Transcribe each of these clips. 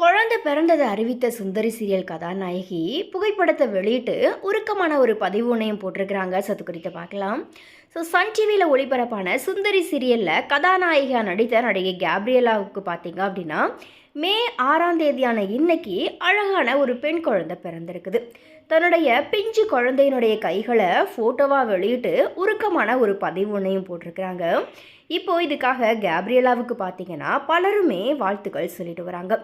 குழந்தை பிறந்ததை அறிவித்த சுந்தரி சீரியல் கதாநாயகி புகைப்படத்தை வெளியிட்டு உருக்கமான ஒரு பதிவு ஒன்றையும் போட்டிருக்கிறாங்க. சத்து குறித்து பார்க்கலாம். ஸோ சன் டிவியில் ஒளிபரப்பான சுந்தரி சீரியலில் கதாநாயகியாக நடித்த நடிகை கேப்ரியலாவுக்கு பார்த்தீங்க அப்படின்னா மே ஆறாம் தேதியான இன்னைக்கு அழகான ஒரு பெண் குழந்தை பிறந்திருக்குது. தன்னுடைய பிஞ்சு குழந்தையினுடைய கைகளை ஃபோட்டோவாக வெளியிட்டு உருக்கமான ஒரு பதிவு ஒன்றையும் போட்டிருக்கிறாங்க. இப்போ இதுக்காக கேப்ரியலாவுக்கு பார்த்தீங்கன்னா பலருமே வாழ்த்துக்கள் சொல்லிட்டு வராங்க.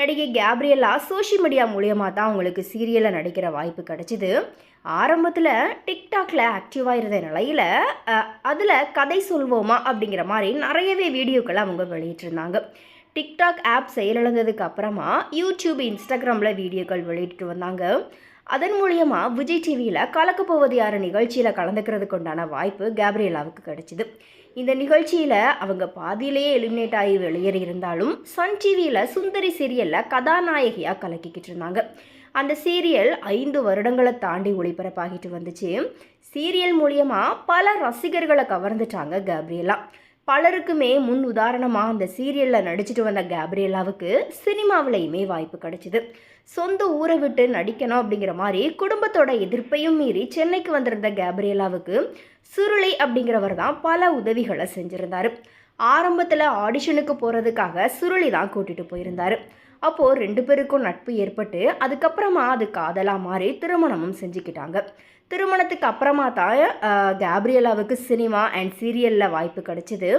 நடிகை கேப்ரியலா சோஷியல் மீடியா மூலியமாக தான் அவங்களுக்கு சீரியலில் நடிக்கிற வாய்ப்பு கிடச்சிது. ஆரம்பத்தில் டிக்டாக்ல ஆக்டிவாக இருந்த நிலையில் அதில் கதை சொல்வோமா அப்படிங்கிற மாதிரி நிறையவே வீடியோக்களை அவங்க வெளியிட்டிருந்தாங்க. டிக்டாக் ஆப் செயலிழந்ததுக்கு அப்புறமா யூடியூப் இன்ஸ்டாகிராமில் வீடியோக்கள் வெளியிட்டு வந்தாங்க. அதன் மூலியமாக விஜய் டிவியில் கலக்கப்போவது யார் நிகழ்ச்சியில் கலந்துக்கிறதுக்கு உண்டான வாய்ப்பு கேப்ரியலாவுக்கு கிடைச்சிது. இந்த நிகழ்ச்சியில் அவங்க பாதியிலேயே எலிமினேட் ஆகி வெளியேறி இருந்தாலும் சன் டிவியில் சுந்தரி சீரியலில் கதாநாயகியாக கலக்கிக்கிட்டு இருந்தாங்க. அந்த சீரியல் ஐந்து வருடங்களை தாண்டி ஒளிபரப்பாகிட்டு வந்துச்சு. சீரியல் மூலியமாக பல ரசிகர்களை கவர்ந்துட்டாங்க கேப்ரியலா. பலருக்குமே முன் உதாரணமாக அந்த சீரியலில் நடிச்சிட்டு வந்த கேப்ரியலாவுக்கு சினிமாவிலையுமே வாய்ப்பு கிடைச்சிது. சொந்த ஊரை விட்டு நடிக்கணும் அப்படிங்கிற மாதிரி குடும்பத்தோட எதிர்ப்பையும் மீறி சென்னைக்கு வந்திருந்த கேப்ரியலாவுக்கு சுருளை அப்படிங்கிறவர் தான் பல உதவிகளை செஞ்சுருந்தார். ஆரம்பத்தில் ஆடிஷனுக்கு போகிறதுக்காக சுருளி தான் கூட்டிகிட்டு போயிருந்தார். அப்போது ரெண்டு பேருக்கும் நட்பு ஏற்பட்டு அதுக்கப்புறமா அது காதலாக மாறி திருமணமும் செஞ்சுக்கிட்டாங்க. திருமணத்துக்கு அப்புறமா தான் கேப்ரியலாவுக்கு சினிமா அண்ட் சீரியலில் வாய்ப்பு கிடைச்சிது.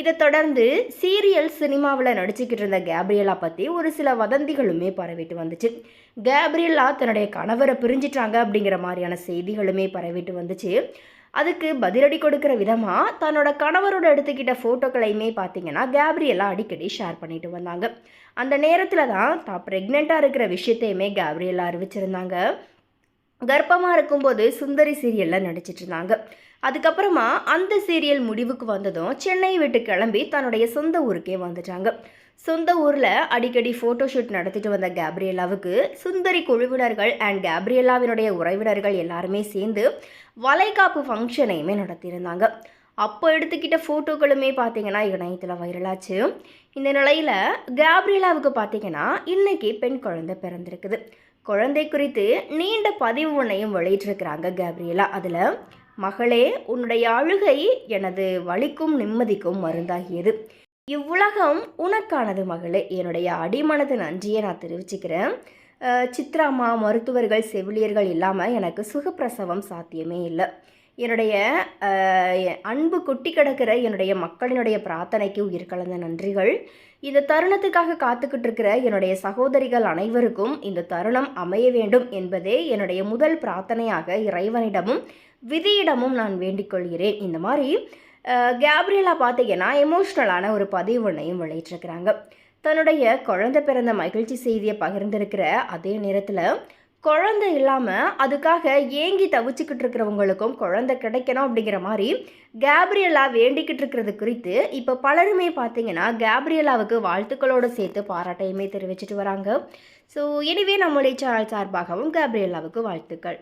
இதை தொடர்ந்து சீரியல் சினிமாவில் நடிச்சுக்கிட்டு இருந்த கேப்ரியலா பற்றி ஒரு சில வதந்திகளுமே பரவிட்டு வந்துச்சு. கேப்ரியலா தன்னுடைய கணவரை பிரிஞ்சிட்டாங்க அப்படிங்கிற மாதிரியான செய்திகளுமே பரவிட்டு வந்துச்சு. அதுக்கு பதிலடி கொடுக்குற விதமாக தன்னோட கணவரோட எடுத்துக்கிட்ட ஃபோட்டோக்களையுமே பார்த்தீங்கன்னா கேப்ரியெல்லாம் அடிக்கடி ஷேர் பண்ணிட்டு வந்தாங்க. அந்த நேரத்தில் தான் தான் ப்ரெக்னெண்ட்டாக இருக்கிற விஷயத்தையுமே கேப்ரியெல்லாம் அறிவிச்சிருந்தாங்க. கர்ப்பமாக இருக்கும்போது சுந்தரி சீரியலில் நடிச்சிட்டு இருந்தாங்க. அதுக்கப்புறமா அந்த சீரியல் முடிவுக்கு வந்ததும் சென்னை விட்டு கிளம்பி தன்னுடைய சொந்த ஊருக்கே வந்துட்டாங்க. சொந்த ஊரில் அடிக்கடி ஃபோட்டோஷூட் நடத்திட்டு வந்த கேப்ரியலாவுக்கு சுந்தரி குழுவினர்கள் அண்ட் கேப்ரியலாவினுடைய உறவினர்கள் எல்லாருமே சேர்ந்து வளைகாப்பு ஃபங்க்ஷனையுமே நடத்தியிருந்தாங்க. அப்போ எடுத்துக்கிட்ட ஃபோட்டோக்களுமே பார்த்தீங்கன்னா இணையத்தில் வைரலாச்சு. இந்த நிலையில் கேப்ரியலாவுக்கு பார்த்தீங்கன்னா இன்னைக்கு பெண் குழந்தை பிறந்திருக்குது. குழந்தை குறித்து நீண்ட பதிவு ஒன்றையும் வெளியிட்டிருக்கிறாங்க கேப்ரியலா. அதில் மகளே உன்னுடைய அழுகை எனது வலிக்கும் நிம்மதிக்கும் மருந்தாகியது. இவ்வுலகம் உனக்கானது மகளே. என்னுடைய அடிமனது நன்றியை நான் தெரிவிச்சுக்கிறேன். சித்ராமா மருத்துவர்கள் செவிலியர்கள் இல்லாமல் எனக்கு சுகப்பிரசவம் சாத்தியமே இல்லை. என்னுடைய அன்பு கொட்டி கிடக்கிற என்னுடைய மக்களினுடைய பிரார்த்தனைக்கு உயிர் கலந்த நன்றிகள். இந்த தருணத்துக்காக காத்துக்கிட்டு இருக்கிற என்னுடைய சகோதரிகள் அனைவருக்கும் இந்த தருணம் அமைய வேண்டும் என்பதே என்னுடைய முதல் பிரார்த்தனையாக இறைவனிடமும் விதியிடமும் நான் வேண்டிக் கொள்கிறேன். இந்த மாதிரி கேப்ரியலா பார்த்தீங்கன்னா எமோஷ்னலான ஒரு பதிவு ஒன்றையும் வெளியிட்டிருக்கிறாங்க. தன்னுடைய குழந்தை பிறந்த மகிழ்ச்சி செய்தியை பகிர்ந்திருக்கிற அதே நேரத்தில் குழந்தை இல்லாமல் அதுக்காக ஏங்கி தவிச்சுக்கிட்டு இருக்கிறவங்களுக்கும் குழந்தை கிடைக்கணும் அப்படிங்கிற மாதிரி கேப்ரியலா வேண்டிக்கிட்டு இருக்கிறது குறித்து இப்போ பலருமே பார்த்தீங்கன்னா கேப்ரியலாவுக்கு வாழ்த்துக்களோடு சேர்த்து பாராட்டையுமே தெரிவிச்சிட்டு வராங்க. ஸோ எனவே நம்முடைய சேனல் சார்பாகவும் கேப்ரியலாவுக்கு வாழ்த்துக்கள்.